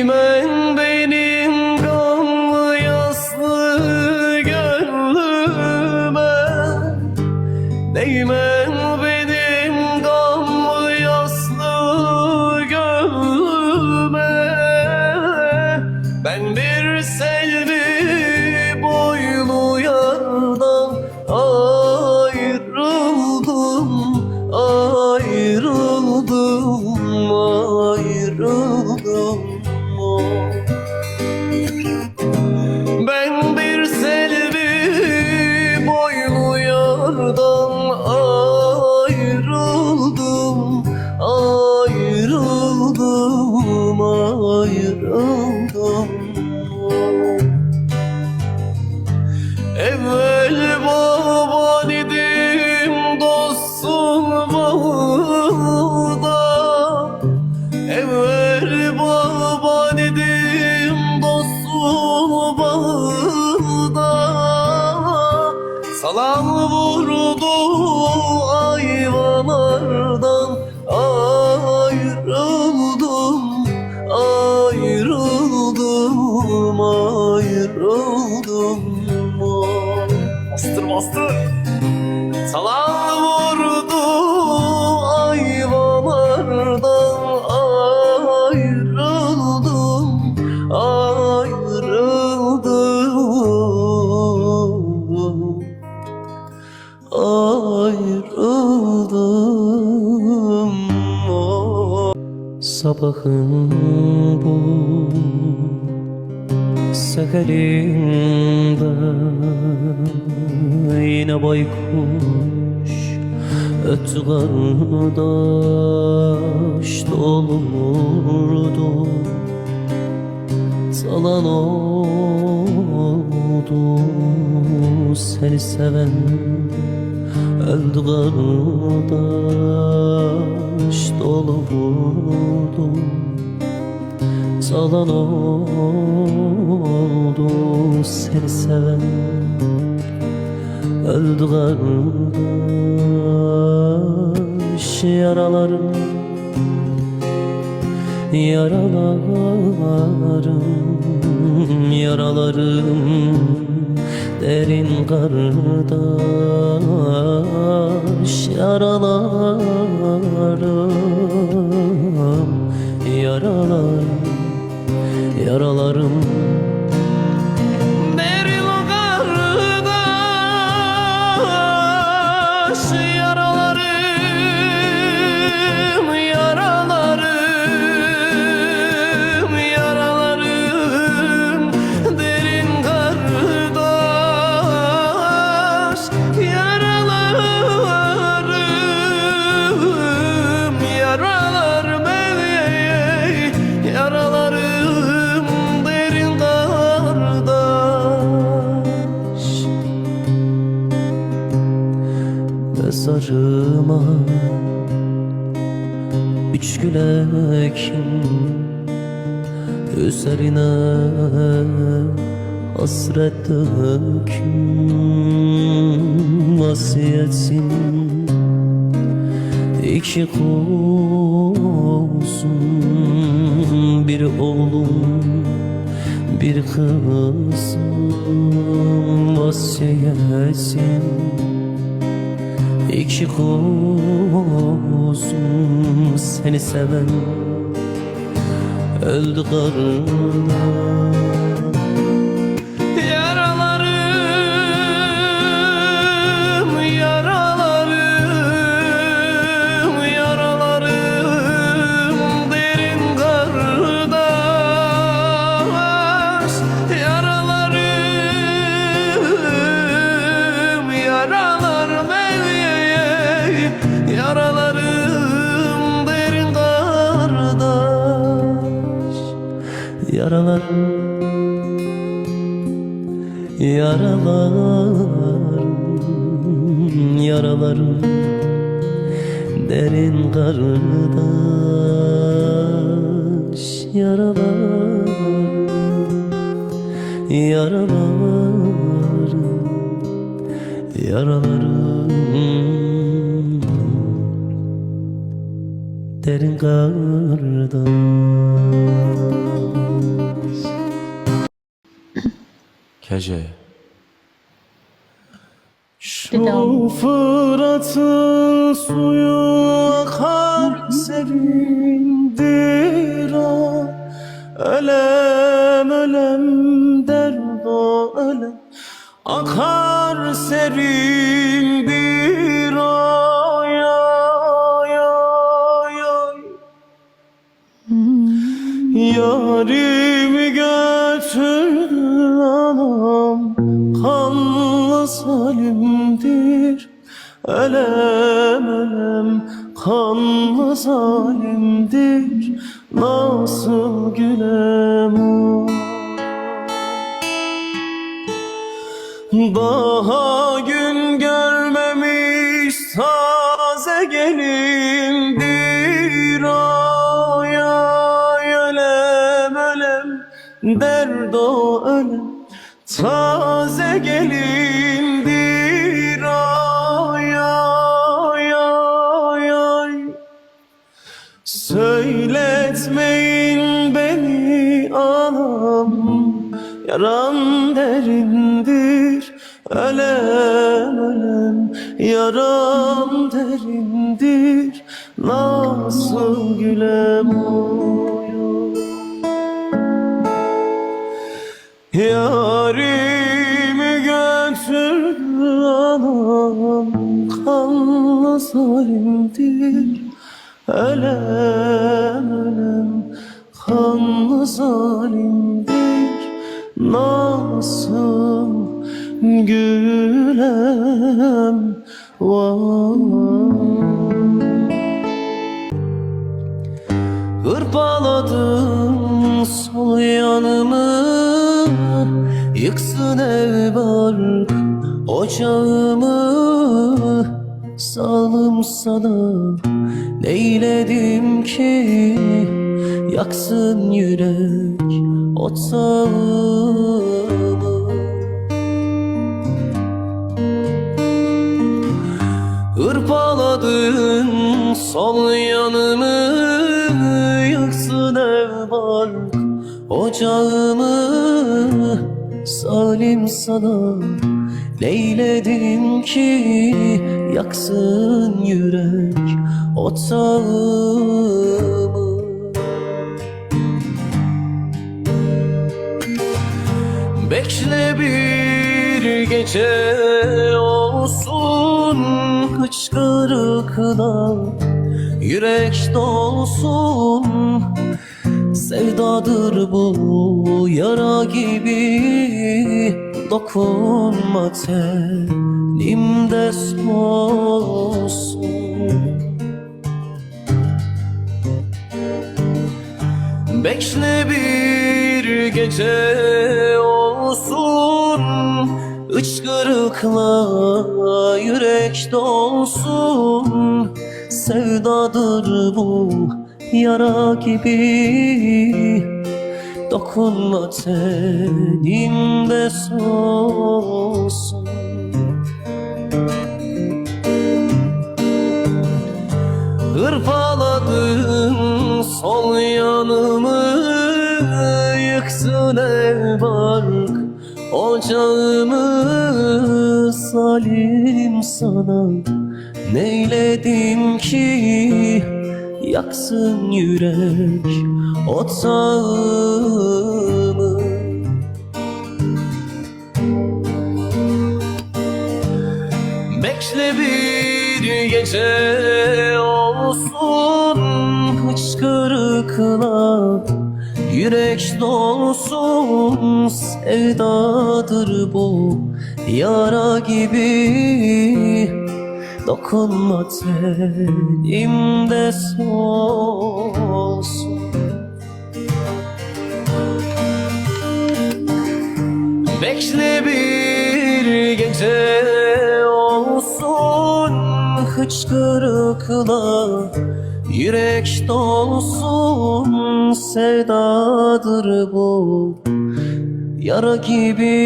你们 বলবো Bastır Salam vurdu ayvalardan ayrıldım ayrıldım ayrıldım. Sabahın bu seherinde yine baykuş öttü kardeş dolurdu Salan oldu seni seven öldü kardeş dolu vurdu Salan oldu seni seven Öldü kardeş yaralarım Yaralarım, yaralarım Derin kardeş Yaralarım, yaralarım Yaralarım Üç gül ekin Üzerine hasret döküm Vasiyetin İki kuzum Bir oğlum Bir kızım Vasiyetin İki kuzum seni seven. Öldü karnına Yaralarım Yaralarım, yaralarım Derin kardeş Yaralarım, yaralarım Yaralarım derin kardeş Gece Şu Fırat'ın suyu akar serindir o Ölem ölem der o ölem. Akar serindir Yarimi götür anam Kanlı zalimdir. Elem elem kanlı zalimdir. Nasıl gülem o Daha gün görmemiş taze gelindir Söyletmeyin beni anam. Yaram derindir Ölem ölem. Yaram derindir Nasıl gülem oyu Yarimi götür anam Kanlı zalimdir Ölem ölem kanlı zalimdir Nasıl gülem Hırpaladım sol yanımı Yıksın ev bark ocağımı. Salım sana neyledim ki Yaksın yürek otağımı Hırpaladın sol yanımı Yaksın ev bark ocağımı. Salim sana neyledim ki Yaksın yürek otağımı Bekle bir gece olsun Hıçkırıkla yürek dolsun Sevdadır bu yara gibi Dokunma tenimde solsun Bekle bir gece olsun Içkırıkla yürek dolsun. Sevdadır bu yara gibi Dokunma tenimde solsun Hırpaladın sol yanımı Yıksın ev bark ocağımı Salim sana. Neyledim ki Yaksın yürek otağımı Bekle bir gece olsun Hıçkırıkla. Yürek dolsun Sevdadır bu yara gibi Dokunma tenimde solsun. Bekle bir gece olsun Hıçkırıkla yürek dolsun Sevdadır bu yara gibi